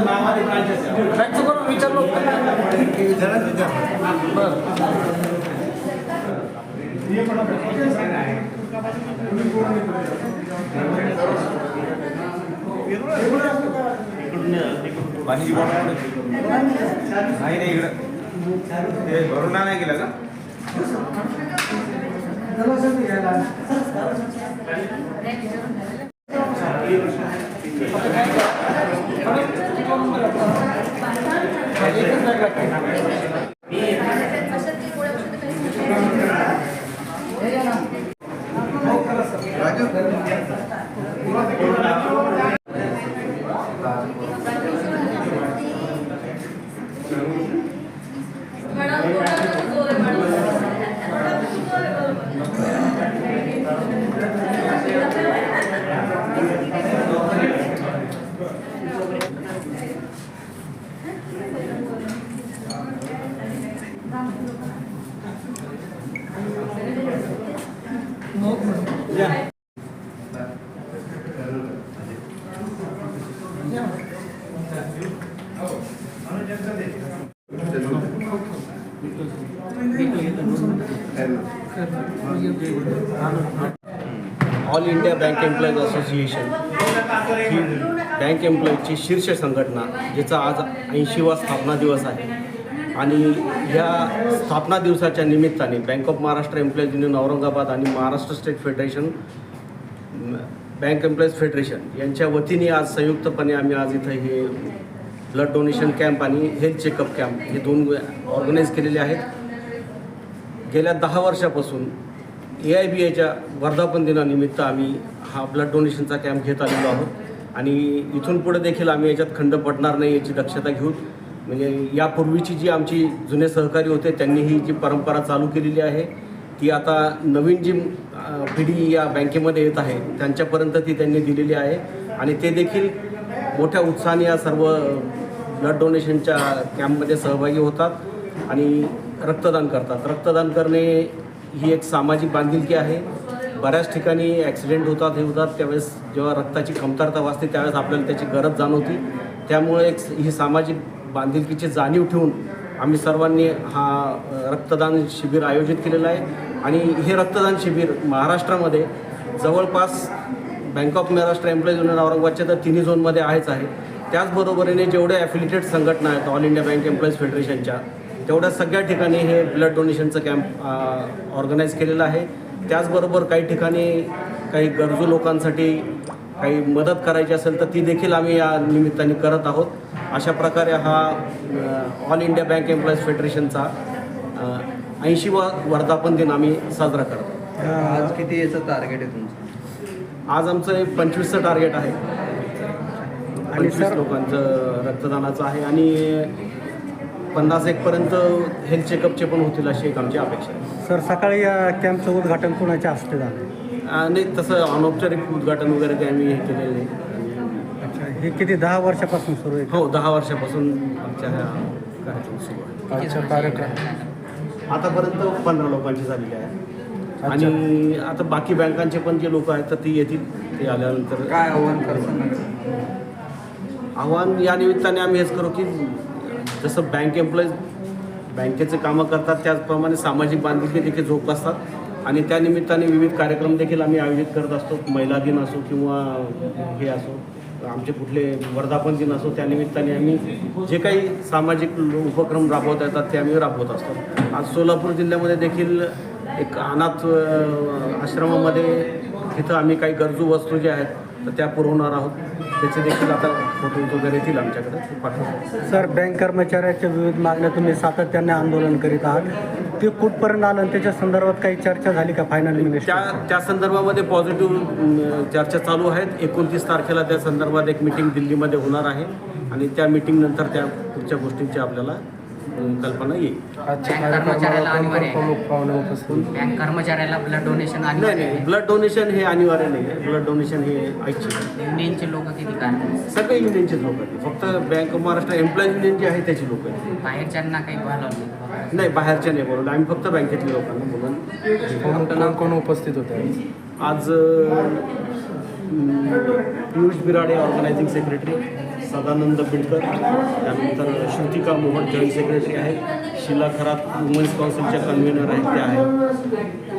बँकचं करून विचारलं होतं बरं पाणी नाही नाही इकडं ते भरून नाही गेलं का Raju all India bank employees association ही बँक एम्प्लॉईजची शीर्ष संघटना ज्याचा आज ऐंशीवा स्थापना दिवस आहे. आणि ह्या स्थापना दिवसाच्या निमित्ताने bank of Maharashtra employees union Aurangabad आणि Maharashtra state federation bank employees federation यांच्या वतीने आज संयुक्तपणे आम्ही आज इथं हे ब्लड डोनेशन कॅम्प आणि हेल्थ चेकअप कॅम्प हे दोन ऑर्गनाईज केलेले आहेत. गेल्या दहा वर्षापासून ए आय बी आयच्या वर्धापन दिनानिमित्त आम्ही हा ब्लड डोनेशनचा कॅम्प घेत आलेलो आहोत. आणि इथून पुढे देखील आम्ही याच्यात खंड पडणार नाही याची दक्षता घेऊन म्हणजे यापूर्वीची जी आमची जुने सहकारी होते त्यांनी ही जी परंपरा चालू केलेली आहे ती आता नवीन जी पिढी या बँकेमध्ये येत आहे त्यांच्यापर्यंत ती त्यांनी दिलेली आहे. आणि ते देखील मोठ्या उत्साहाने या सर्व ब्लड डोनेशनच्या कॅम्पमध्ये सहभागी होतात आणि रक्तदान करतात. रक्तदान करणे ही एक सामाजिक बांधिलकी आहे. बऱ्याच ठिकाणी ॲक्सिडेंट होतात हे होतात. त्यावेळेस जेव्हा रक्ताची कमतरता वाचते त्यावेळेस आपल्याला त्याची गरज जाणवती. त्यामुळे एक ही सामाजिक बांधिलकीची जाणीव ठेवून आम्ही सर्वांनी हा रक्तदान शिबिर आयोजित केलेलं आहे. आणि हे रक्तदान शिबिर महाराष्ट्रामध्ये जवळपास bank of Maharashtra employees union औरंगाबादच्या तर तिन्ही झोनमध्ये आहेच आहे. त्याचबरोबरीने जेवढ्या ॲफिलिटेड संघटना आहेत ऑल इंडिया बँक एम्प्लॉईज फेडरेशनच्या तेवढ्या सगळ्या ठिकाणी हे ब्लड डोनेशनचं कॅम्प ऑर्गनाईज केलेलं आहे. त्याचबरोबर काही ठिकाणी काही गरजू लोकांसाठी काही मदत करायची असेल तर ती देखील आम्ही या निमित्ताने करत आहोत. अशा प्रकारे हा ऑल इंडिया बँक एम्प्लॉईज फेडरेशनचा ऐंशीवा वर्धापन दिन आम्ही साजरा करतो. आज किती याचं टार्गेट आहे तुमचं? आज आमचं एक पंचवीसचं टार्गेट आहे. पंचवीस लोकांचं रक्तदानाचं आहे आणि पन्नास एकपर्यंत हेल्थ चेकअपचे पण होतील अशी एक आमची अपेक्षा आहे. सर सकाळी या कॅम्पचं उद्घाटन कोणाच्या हस्ते झालं? आणि तसं अनौपचारिक उद्घाटन वगैरे काही आम्ही हे केलेलं नाही. अच्छा हे किती दहा वर्षापासून सुरू आहे? हो दहा वर्षापासून आमच्या ह्या कार्यक्रम सुरू आहे. अच्छा कार्यक्रम. आतापर्यंत पंधरा लोकांची झालेली आहे. आणि आता बाकी बँकांचे पण जे लोक आहेत तर ती येतील ते आल्यानंतर. काय आव्हान करतो आव्हान या निमित्ताने आम्ही हेच करू की जसं बँक एम्प्लॉईज बँकेचे कामं करतात त्याचप्रमाणे सामाजिक बांधिलकी देखील जोपासतात आणि त्या निमित्ताने विविध कार्यक्रम देखील आम्ही आयोजित करत असतो. महिला दिन असो किंवा हे असो. आमचे कुठले वर्धापन दिन असो त्या निमित्ताने आम्ही जे काही सामाजिक उपक्रम राबवता येतात ते आम्ही राबवत असतो. आज सोलापूर जिल्ह्यामध्ये देखील एक अनाथ आश्रमामध्ये तिथं आम्ही काही गरजू वस्तू ज्या आहेत तर त्या पुरवणार आहोत. त्याचे देखील आता फोटोज वगैरे येतील आमच्याकडे. सर बँक कर्मचाऱ्याच्या विविध मागण्या तुम्ही सातत्याने आंदोलन करीत आहात. ते कुठपर्यंत आलं आणि त्याच्या संदर्भात काही चर्चा झाली का फायनल त्या त्या संदर्भामध्ये पॉझिटिव्ह चर्चा चालू आहेत. एकोणतीस तारखेला त्या संदर्भात एक मिटिंग दिल्लीमध्ये होणार आहे. आणि त्या मिटिंगनंतर त्या पुढच्या गोष्टींची आपल्याला कल्पना येईल बँक कर्मचाऱ्याला अनिवार्य आहे. बँक कर्मचाऱ्याला ब्लड डोनेशन नाही अनिवार्य नाही आहे. ब्लड डोनेशन हे अनिवार्य नाही आहे. ब्लड डोनेशन हे ऐच्छिक आहे. युनियनचे लोक किती काय सगळे युनियनचे लोक आहेत. फक्त bank of Maharashtra employees union जे आहे त्याची लोक आहेत. बाहेरच्यांना काही बोलावलं नाही. नाही बाहेरच्या नाही बोलवलं. आम्ही फक्त बँकेतल्या लोकांना बोलून कोण कोण उपस्थित होते? आज अं, पियुष बिराडे ऑर्गनायझिंग सेक्रेटरी सदानंद बिडकर त्यानंतर श्रुतिका मोहन जॉईंट सेक्रेटरी आहेत. शिला खरात वुमन्स काउन्सिलच्या कन्व्हेनर आहेत त्या आहेत.